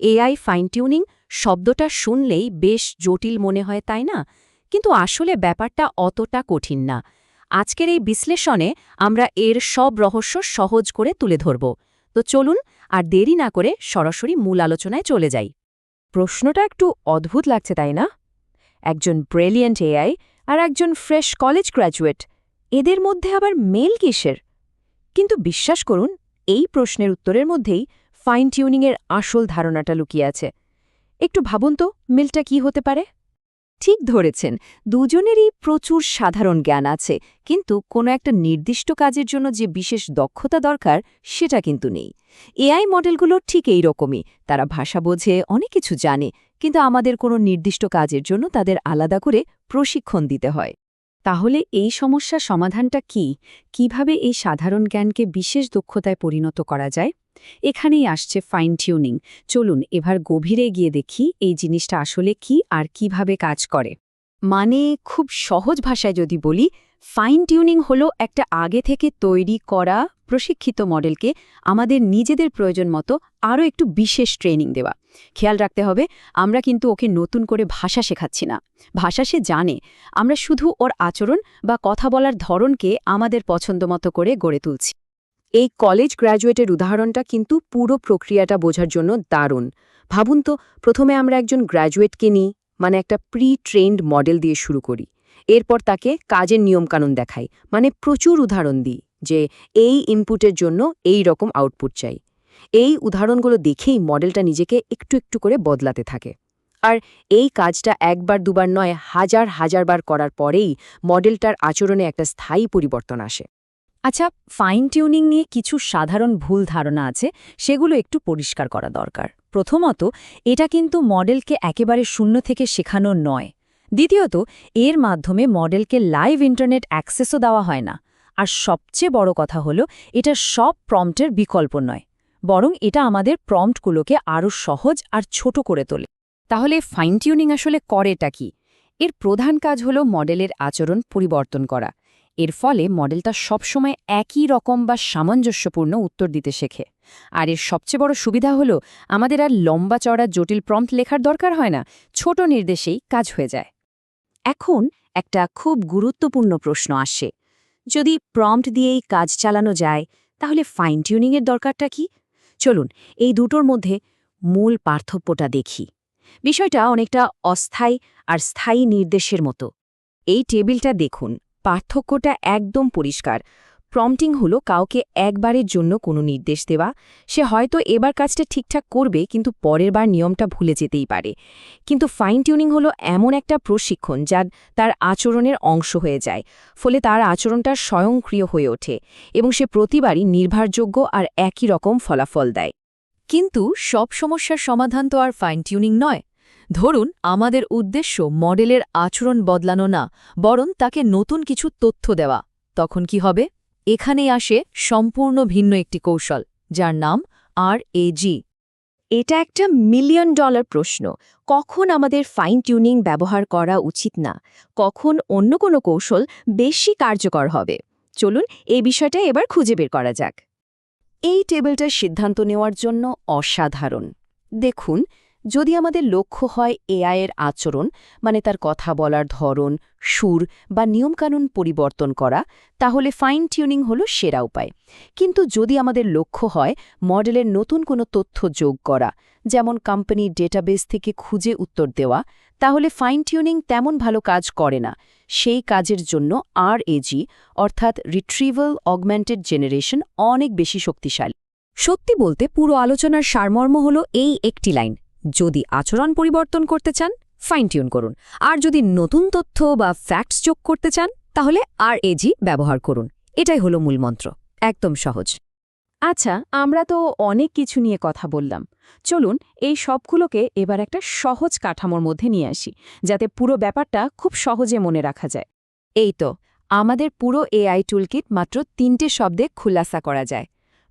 AI fine tuning শব্দটা শুনলেই বেশ জটিল মনে হয়, তাই না? কিন্তু আসলে ব্যাপারটা অতটা কঠিন না। আজকের এই বিশ্লেষণে আমরা এর সব রহস্য সহজ করে তুলে ধরব। তো চলুন আর দেরি না করে সরাসরি মূল আলোচনায় চলে যাই। প্রশ্নটা একটু অদ্ভুত লাগছে, তাই না? একজন ব্রিলিয়েন্ট এআই আর একজন ফ্রেশ কলেজ গ্র্যাজুয়েট এদের মধ্যে আবার মেল কিসের? কিন্তু বিশ্বাস করুন, এই প্রশ্নের উত্তরের মধ্যেই ফাইন টিউনিংয়ের আসল ধারণাটা লুকিয়ে আছে। একটু ভাবুন তো, মিলটা কি হতে পারে? ঠিক ধরেছেন, দুজনেরই প্রচুর সাধারণ জ্ঞান আছে, কিন্তু কোনো একটা নির্দিষ্ট কাজের জন্য যে বিশেষ দক্ষতা দরকার, সেটা কিন্তু নেই। এআই মডেলগুলো ঠিক এই রকমই, তারা ভাষা বোঝে, অনেক কিছু জানে, কিন্তু আমাদের কোনো নির্দিষ্ট কাজের জন্য তাদের আলাদা করে প্রশিক্ষণ দিতে হয়। তাহলে এই সমস্যার সমাধানটা কি? কীভাবে এই সাধারণ জ্ঞানকে বিশেষ দক্ষতায় পরিণত করা যায়? এখানেই আসছে ফাইন টিউনিং চলুন এবার গভীরে গিয়ে দেখি এই জিনিসটা আসলে কি আর কীভাবে কাজ করে। মানে খুব সহজ ভাষায় যদি বলি ফাইন টিউনিং হলো একটা আগে থেকে তৈরি করা প্রশিক্ষিত মডেলকে আমাদের নিজেদের প্রয়োজন মতো আরও একটু বিশেষ ট্রেনিং দেওয়া। খেয়াল রাখতে হবে, আমরা কিন্তু ওকে নতুন করে ভাষা শেখাচ্ছি না। ভাষা সে জানে, আমরা শুধু ওর আচরণ বা কথা বলার ধরনকে আমাদের পছন্দমতো করে গড়ে তুলছি। এই কলেজ গ্র্যাজুয়েটের উদাহরণটা কিন্তু পুরো প্রক্রিয়াটা বোঝার জন্য দারুণ। ভাবুন তো, প্রথমে আমরা একজন গ্র্যাজুয়েটকে নিই মানে একটা প্রি ট্রেন্ড মডেল দিয়ে শুরু করি। এরপর তাকে কাজের নিয়মকানুন দেখাই মানে প্রচুর উদাহরণ দিই যে এই ইনপুটের জন্য এই রকম আউটপুট চাই। এই উদাহরণগুলো দেখেই মডেলটা নিজেকে একটু একটু করে বদলাতে থাকে। আর এই কাজটা একবার দুবার নয়, হাজার হাজারবার করার পরেই মডেলটার আচরণে একটা স্থায়ী পরিবর্তন আসে। আচ্ছা ফাইন টিউনিং নিয়ে কিছু সাধারণ ভুল ধারণা আছে, সেগুলো একটু পরিষ্কার করা দরকার। প্রথমত, এটা কিন্তু মডেলকে একেবারে শূন্য থেকে শেখানো নয়। দ্বিতীয়ত, এর মাধ্যমে মডেলকে লাইভ ইন্টারনেট অ্যাক্সেসও দেওয়া হয় না। আর সবচেয়ে বড় কথা হলো, এটা সব প্রম্পটের বিকল্প নয়। বরং এটা আমাদের প্রম্পটগুলোকে আরও সহজ আর ছোট করে তোলে। তাহলে ফাইন টিউনিং আসলে করেটা কি? এর প্রধান কাজ হলো মডেলের আচরণ পরিবর্তন করা। এর ফলে মডেলটা সবসময় একই রকম বা সামঞ্জস্যপূর্ণ উত্তর দিতে শেখে। আর এর সবচেয়ে বড় সুবিধা হলো, আমাদের আর লম্বা চড়া জটিল প্রম্পট লেখার দরকার হয় না, ছোট নির্দেশেই কাজ হয়ে যায়। এখন একটা খুব গুরুত্বপূর্ণ প্রশ্ন আসে। যদি প্রম্পট দিয়েই কাজ চালানো যায়, তাহলে ফাইন টিউনিংয়ের দরকারটা কি? চলুন, এই দুটোর মধ্যে মূল পার্থক্যটা দেখি। বিষয়টা অনেকটা অস্থায়ী আর স্থায়ী নির্দেশের মতো। এই টেবিলটা দেখুন। পার্থক্যটা একদম পরিষ্কার। প্রম্পটিং হলো কাউকে একবারের জন্য কোনো নির্দেশ দেওয়া। সে হয়তো এবার কাজটা ঠিকঠাক করবে, কিন্তু পরের বার নিয়মটা ভুলে যেতেই পারে। কিন্তু ফাইন টিউনিং হলো এমন একটা প্রশিক্ষণ যা তার আচরণের অংশ হয়ে যায়, ফলে তার আচরণটা স্বয়ংক্রিয় হয়ে ওঠে এবং সে প্রতিবারই নির্ভরযোগ্য আর একই রকম ফলাফল দেয়। কিন্তু সব সমস্যার সমাধান তো আর ফাইন টিউনিং নয়। ধরুন, আমাদের উদ্দেশ্য মডেলের আচরণ বদলানো না, বরং তাকে নতুন কিছু তথ্য দেওয়া। তখন কি হবে? এখানেই আসে সম্পূর্ণ ভিন্ন একটি কৌশল, যার নাম আর এজি এটা একটা মিলিয়ন ডলার প্রশ্ন। কখন আমাদের ফাইন টিউনিং ব্যবহার করা উচিত না? কখন অন্য কোনো কৌশল বেশি কার্যকর হবে? চলুন, এই বিষয়টা এবার খুঁজে বের করা যাক। এই টেবিলটার সিদ্ধান্ত নেওয়ার জন্য অসাধারণ। দেখুন যদি আমাদের লক্ষ্য হয় এআই এর আচরণ মানে তার কথা বলার ধরন, সুর বা নিয়মকানুন পরিবর্তন করা, তাহলে ফাইন টিউনিং হল সেরা উপায়। কিন্তু যদি আমাদের লক্ষ্য হয় মডেলের নতুন কোনো তথ্য যোগ করা, যেমন কোম্পানির ডেটাবেস থেকে খুঁজে উত্তর দেওয়া, তাহলে ফাইন টিউনিং তেমন ভালো কাজ করে না। সেই কাজের জন্য আর এজি অর্থাৎ রিট্রিভাল অগমেন্টেড জেনারেশন অনেক বেশি শক্তিশালী। সত্যি বলতে পুরো আলোচনার সারমর্ম হল এই একটি লাইন। যদি আচরণ পরিবর্তন করতে চান ফাইন টিউন করুন। আর যদি নতুন তথ্য বা ফ্যাক্টস যোগ করতে চান, তাহলে আর এজি ব্যবহার করুন। এটাই হলো মূলমন্ত্র একদম সহজ। আচ্ছা আমরা তো অনেক কিছু নিয়ে কথা বললাম। চলুন, এই সবগুলোকে এবার একটা সহজ কাঠামোর মধ্যে নিয়ে আসি, যাতে পুরো ব্যাপারটা খুব সহজে মনে রাখা যায়। এই তো, আমাদের পুরো এআই টুলকিট মাত্র তিনটে শব্দে খুলাসা করা যায়।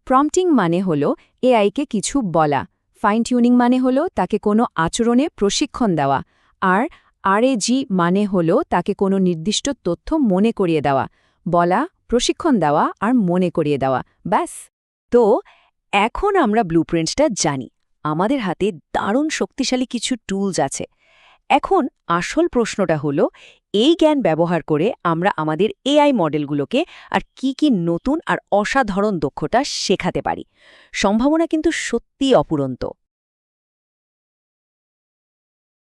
প্রম্পটিং মানে হল এআইকে কিছু বলা ফাইন টিউনিং মানে হল তাকে কোনো আচরণে প্রশিক্ষণ দেওয়া, আর আরএজি মানে হল তাকে কোনো নির্দিষ্ট তথ্য মনে করিয়ে দেওয়া, বলা, প্রশিক্ষণ দেওয়া আর মনে করিয়ে দেওয়া, ব্যাস। তো এখন আমরা ব্লুপ্রিন্টটা জানি। আমাদের হাতে দারুণ শক্তিশালী কিছু টুলস আছে। এখন আসল প্রশ্নটা হলো, এই জ্ঞান ব্যবহার করে আমরা আমাদের এআই মডেলগুলোকে আর কি কি নতুন আর অসাধারণ দক্ষতা শেখাতে পারি। সম্ভাবনা কিন্তু সত্যিই অপুরন্ত।